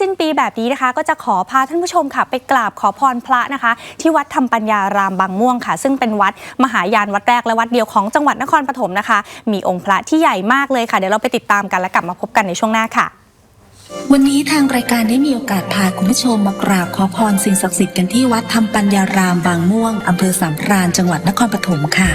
สิ้นปีแบบนี้นะคะ ก็จะขอพาท่านผู้ชมค่ะ ไปกราบขอพรพระนะคะ ที่วัดธรรมปัญญารามบางม่วงค่ะ ซึ่งเป็นวัดมหายานวัดแรกและวัดเดียวของจังหวัดนครปฐมนะคะ มีองค์พระที่ใหญ่มากเลยค่ะ เดี๋ยวเราไปติดตามกันและกลับมาพบกันในช่วงหน้าค่ะวันนี้ทางรายการได้มีโอกาสพาคุณผู้ชมมากราบขอพรสิ่งศักดิ์สิทธิ์กันที่วัดธรรมปัญญารามบางม่วงอำเภอสามพรานจังหวัดนครปฐมค่ะ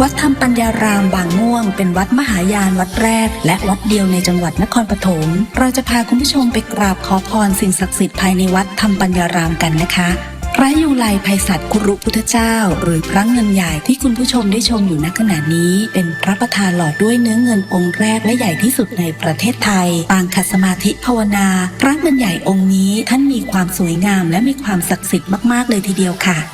วัดธรรมปัญญารามบางม่วง เป็นวัดมหายานวัดแรก และวัดเดียวในจังหวัดนครปฐมเราจะพาคุณผู้ชมไปกราบขอพรสิ่งศักดิ์สิทธิ์ภายในวัดธรรมปัญญารามกันนะคะพระยูไลภัยสัตว์คุรุพุทธเจ้า หรือพระเงินใหญ่ที่คุณผู้ชมได้ชมอยู่ณขณะนี้ เป็นพระประธานหล่อด้วยเนื้อเงินองค์แรกและใหญ่ที่สุดในประเทศไทย ปางขัดสมาธิภาวนา พระเงินใหญ่องค์นี้ท่านมีความสวยงามและมีความศักดิ์สิทธิ์มากๆเลยทีเดียวค่ะ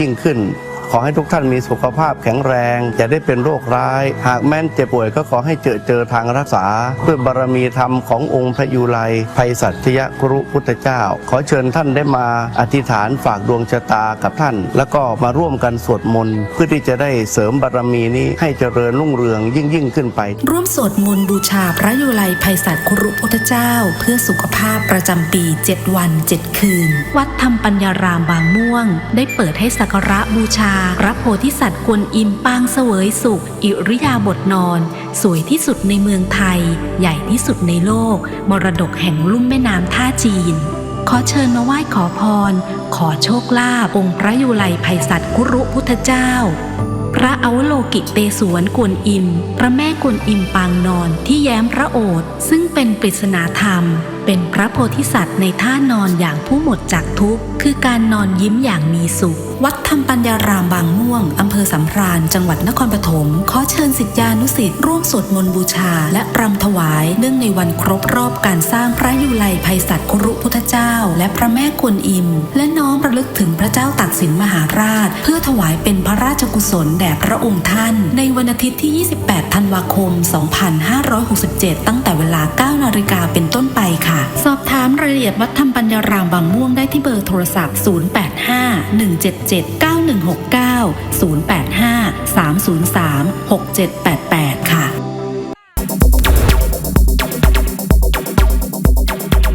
ยิ่งขึ้น ขอให้ทุกท่านมีสุขภาพแข็งแรงจะได้เป็นโรคร้าย หากแม้นเจ็บป่วยก็ขอให้เจอเจอทางรักษา ด้วยบารมีธรรมขององค์พระยุไลภัยสัตยกรุพุทธเจ้า ขอเชิญท่านได้มาอธิษฐานฝากดวงชะตากับท่าน แล้วก็มาร่วมกันสวดมนต์เพื่อที่จะได้เสริมบารมีนี้ให้เจริญรุ่งเรืองยิ่งยิ่งขึ้นไป ร่วมสวดมนต์บูชาพระยุไลภัยสัตครุพุทธเจ้า เพื่อสุขภาพประจำปี 7 วัน 7 คืน วัดธรรมปัญญารามบางม่วง ได้เปิดให้สักการะบูชาพระโพธิสัตว์กวนอิมปางเสวยสุข อิริยาบถนอน สวยที่สุดในเมืองไทย ใหญ่ที่สุดในโลก มรดกแห่งลุ่มแม่น้ำท่าจีน ขอเชิญมาไหว้ขอพร ขอโชคลาภองค์พระยุไลภัยสัตว์คุรุพุทธเจ้า พระอวโลกิเตศวนกวนอิม พระแม่กวนอิมปางนอนที่แย้มพระโอษฐ์ซึ่งเป็นปริศนาธรรมเป็นพระโพธิสัตว์ในท่านอนอย่างผู้หมดจากทุกข์ คือการนอนยิ้มอย่างมีสุข วัดธรรมปัญญารามบางม่วง อำเภอสำราญ จังหวัดนครปฐม ขอเชิญสิทธิานุสิทธิ์ร่วมสวดมนต์บูชา และรำถวาย เนื่องในวันครบรอบการสร้างพระยุไลภัยสัตว์ครุพุทธเจ้า และพระแม่กวนอิม และน้อมระลึกถึงพระเจ้าตากสินมหาราช เพื่อถวายเป็นพระราชกุศลแด่พระองค์ท่าน ในวันอาทิตย์ที่ 28 ธันวาคม 2567 ตั้งแต่เวลา 9 นาฬิกาเป็นต้นไปค่ะ สอบถามรายละเอียดวัดธรรมปัญญารามบางม่วงได้ที่เบอร์โทรศัพท์ 085 177 9169 085 303 6788